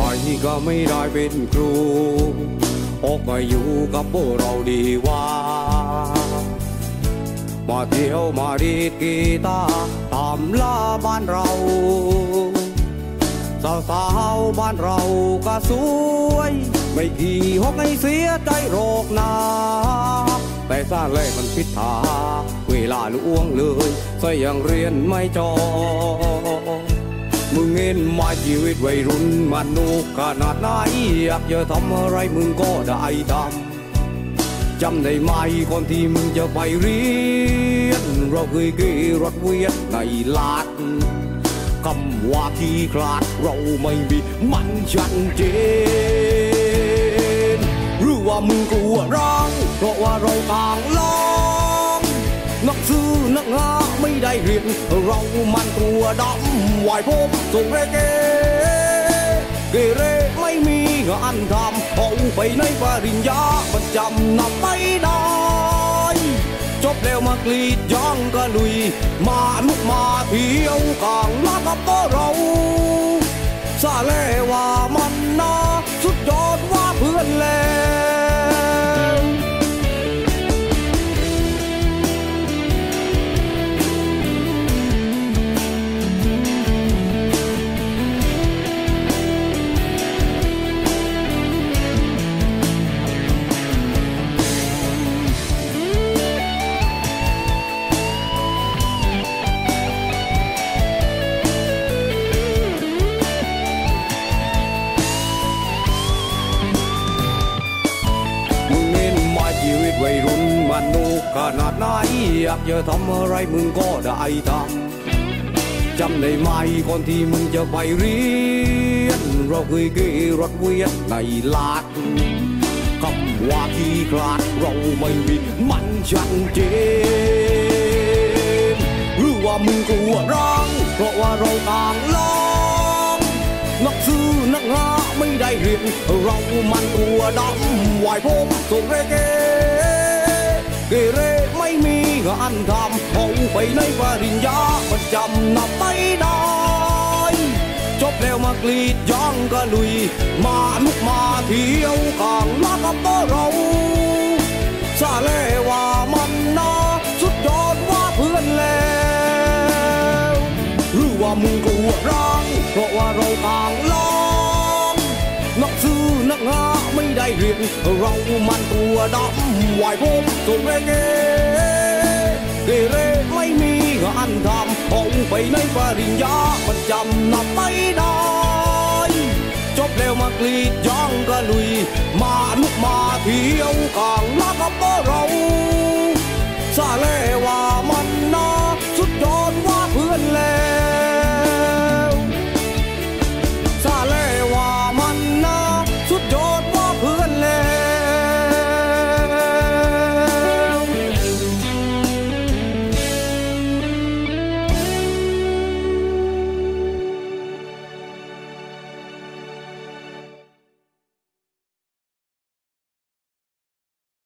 รียนไปก็ไม่ได้เป็นครูออกมาอยู่กับพวกเราดีว่ามาเที่ยวมาดีดกีตาร์ตามล่าบ้านเราสาวสาวๆบ้านเราก็สวย ไม่กี่หกให้เสียใจโรคนาแต่ซาเล่มันพิดทาเวลาล่วงเลยใส่ยังเรียนไม่จบ เห็นมาชีวิตวัยรุ่นมันนุกขนาดไหนอยากจะทำอะไรมึงก็ได้ทำจำได้ไหมก่อนที่มึงจะไปเรียน เราเคยขี่รถเวียนในลาดคำว่าขี้คลาดเราไม่มีมันชัดเจนหรือว่ามึงกลัวร้างเพราะว่าเราต่างล้อ นักงาไม่ได้เรียนเรามันตัวดำไหวผมส่งเรเกเกเรไม่มีงานทำเอาไปในปริญญาประจำนำไม่ได้จบแล้วมากรีดยางก็ลุย มานุกมาเที่ยวกลางลากับเราซาเลว่ามันนาสุดยอดว่าเพื่อนแล้ว วัยรุ่นมันนุกขนาดไหนอยากจะทำอะไรมึงก็ได้ทำจำได้ไหมก่อนที่มึงจะไปเรียน เราเคยขี่รถเวียนในลาดคำว่าขี้คลาดเราไม่มีมันชัดเจนหรือว่ามึงกลัวร้างเพราะว่าเราต่างลองนักซื้อนักงาไม่ได้ เรียนเรามันตัวดำไหวผมส่งเรเกเกเรไม่มีงานทำเอาไปในปริญญาประจำนำไม่ได้จบแล้วมากรีดยางก็ลุย มานุกมาเที่ยวกลางลากับพวเราซาเลว่ามันนาสุดยอดว่าเพื่อนแล้ว หรือว่ามึงกลัวร้างเพราะว่าเราต่างลอง เรียน เรามันตัวดำไหวผมสุดเรเกเกเรไม่มีงานทำเอาไปในปริญญาประจำนับไม่ได้ จบแล้วมากรีดย่องกะลุย มานุกมาเที่ยวกลางลากับเรา